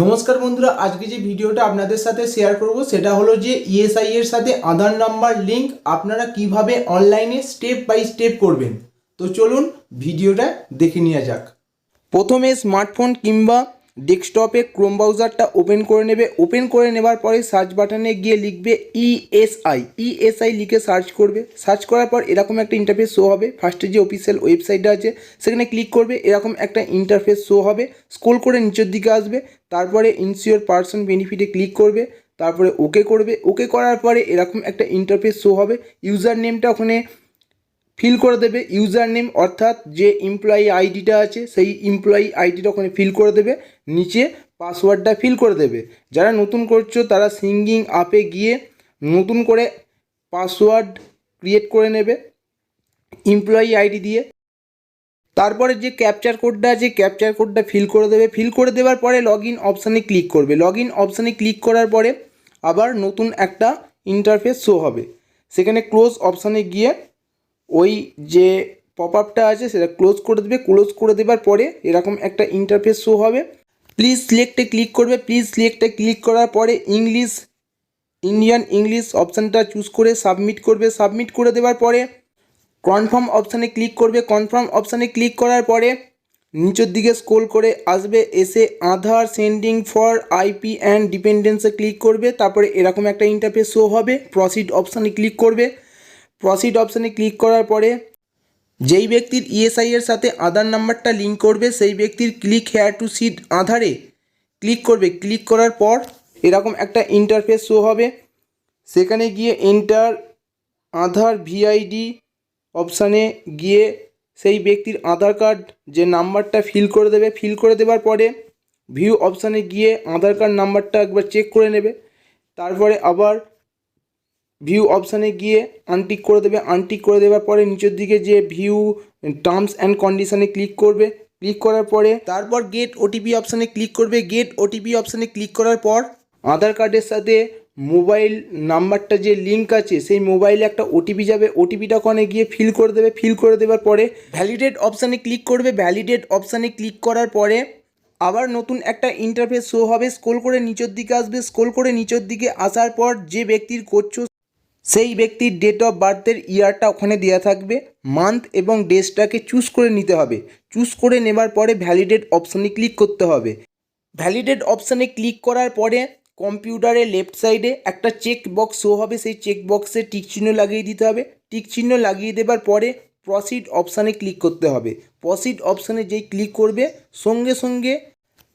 নমস্কার বন্ধুরা, আজকে যে ভিডিওটা আপনাদের সাথে শেয়ার করব, সেটা হলো যে ইএসআই এর সাথে আধার নাম্বার লিংক আপনারা কীভাবে অনলাইনে স্টেপ বাই স্টেপ করবেন। তো চলুন ভিডিওটা দেখে নেওয়া যাক। প্রথমে স্মার্টফোন কিংবা ডেস্কটপে ক্রোম ব্রাউজারটা ওপেন করে নেবে। ওপেন করে নেবার পরে সার্চ বাটনে গিয়ে লিখবে E ইএসআই ইএসআই লিখে সার্চ করবে। সার্চ করার পর এরকম একটা ইন্টারফেস শো হবে। ফার্স্টে যে অফিসিয়াল ওয়েবসাইটটা আছে, সেখানে ক্লিক করবে। এরকম একটা ইন্টারফেস শো হবে। স্ক্রোল করে নিচের দিকে আসবে। তারপরে ইনসিওর পার্সন বেনিফিটে ক্লিক করবে। তারপরে ওকে করবে। ওকে করার পরে এরকম একটা ইন্টারফেস শো হবে। ইউজার নেমটা ওখানে ফিল করে দেবে ইউজার নেম অর্থাৎ যে এমপ্লয়ি আইডিটা আছে, সেই এমপ্লয়ি আইডিটা ওখানে ফিল করে দেবে, নিচে পাসওয়ার্ডটা ফিল করে দেবে। যারা নতুন করছ, তারা সিঙ্গিং আপে গিয়ে নতুন করে পাসওয়ার্ড ক্রিয়েট করে নেবে এমপ্লয়ি আইডি দিয়ে। তারপরে যে ক্যাপচার কোডটা আছে ক্যাপচার কোডটা ফিল করে দেবে। ফিল করে দেওয়ার পরে লগ ইন অপশানে ক্লিক করবে। লগ ইন অপশানে ক্লিক করার পরে আবার নতুন একটা ইন্টারফেস শো হবে। সেখানে ক্লোজ অপশানে গিয়ে ওই যে পপ আপটা আছে, সেটা ক্লোজ করে দেবে। ক্লোজ করে দেওয়ার পরে এরকম একটা ইন্টারফেস শো হবে। প্লিজ সিলেক্টে ক্লিক করবে। প্লিজ সিলেক্টে ক্লিক করার পরে ইংলিশ ইন্ডিয়ান ইংলিশ অপশানটা চুজ করে সাবমিট করবে। সাবমিট করে দেওয়ার পরে কনফার্ম অপশানে ক্লিক করবে। কনফার্ম অপশানে ক্লিক করার পরে নিচের দিকে স্ক্রোল করে আসবে। এসে Aadhaar sending for IP and ডিপেন্ডেন্সে click করবে। তারপরে এরকম একটা ইন্টারফেস শো হবে। প্রসিড অপশানে ক্লিক করবে। প্রসিড অপশানে ক্লিক করার পরে, যেই ব্যক্তির ইএসআই এর সাথে আধার নাম্বারটা লিঙ্ক করবে, সেই ব্যক্তির ক্লিক হেয়ার টু সিট আধারে ক্লিক করবে। ক্লিক করার পর এরকম একটা ইন্টারফেস শো হবে। সেখানে গিয়ে এন্টার আধার ভিআইডি অপশানে গিয়ে সেই ব্যক্তির আধার কার্ড যে নাম্বারটা ফিল করে দেবে ফিল করে দেওয়ার পরে ভিউ অপশানে গিয়ে আধার কার্ড নাম্বারটা একবার চেক করে নেবে। তারপরে আবার ভিউ অপশানে গিয়ে আনটিক করে দেবে। আনটিক করে দেওয়ার পরে নিচের দিকে যে ভিউ টার্মস অ্যান্ড কন্ডিশনে ক্লিক করবে। ক্লিক করার পরে তারপর গেট ওটিপি অপশানে ক্লিক করবে। গেট ওটিপি অপশানে ক্লিক করার পর আধার কার্ডের সাথে মোবাইল নাম্বারটা যে লিঙ্ক আছে, সেই মোবাইলে একটা ওটিপি যাবে। ওটিপিটা ওখানে গিয়ে ফিল করে দেবে। ফিল করে দেওয়ার পরে ভ্যালিডেট অপশানে ক্লিক করবে। ভ্যালিডেট অপশানে ক্লিক করার পরে আবার নতুন একটা ইন্টারফেস শো হবে। স্কোল করে নিচের দিকে আসবে। স্ক্রোল করে নিচের দিকে আসার পর যে ব্যক্তির করছ সেই ব্যক্তির ডেট অফ বার্থের ইয়ারটা ওখানে দেওয়া থাকবে মান্থ এবং ডেসটাকে চুজ করে নিতে হবে। চুজ করে নেবার পরে ভ্যালিডেট অপশানে ক্লিক করতে হবে। ভ্যালিডেট অপশানে ক্লিক করার পরে কম্পিউটারের লেফট সাইডে একটা চেক বক্স শো হবে। সেই চেক বক্সে টিক চিহ্ন লাগিয়ে দিতে হবে। টিক চিহ্ন লাগিয়ে দেবার পরে প্রসিড অপশানে ক্লিক করতে হবে। প্রসিড অপশানে যেই ক্লিক করবে, সঙ্গে সঙ্গে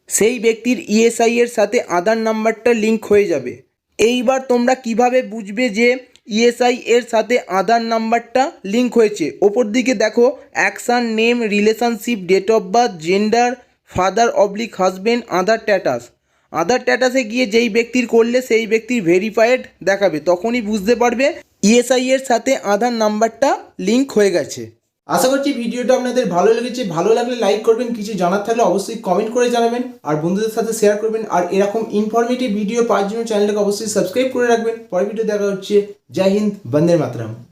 সেই ব্যক্তির ইএসআই এর সাথে আধার নাম্বারটা লিঙ্ক হয়ে যাবে। এইবার তোমরা কীভাবে বুঝবে যে ইএসআই এর সাথে আধার নাম্বারটা লিঙ্ক হয়েছে। ওপর দিকে দেখো action name relationship date of birth gender father oblique husband Aadhaar status Aadhaar ট্যাটাসে গিয়ে যেই ব্যক্তির করলে সেই ব্যক্তির ভেরিফাইড দেখাবে, তখনই বুঝতে পারবে ইএসআই এর সাথে আধার নাম্বারটা লিঙ্ক হয়ে গেছে। আশা করছি ভিডিওটা আপনাদের ভালো লেগেছে। ভালো লাগলে লাইক করবেন, কিছু জানার থাকলে অবশ্যই কমেন্ট করে জানাবেন। আর বন্ধুদের সাথে শেয়ার করবেন। আর এরকম ইনফরমেটিভ ভিডিও পাওয়ার জন্য চ্যানেলটাকে অবশ্যই সাবস্ক্রাইব করে রাখবেন। পরের ভিডিও দেখা হচ্ছে। জয় হিন্দ বন্দের মাতরম।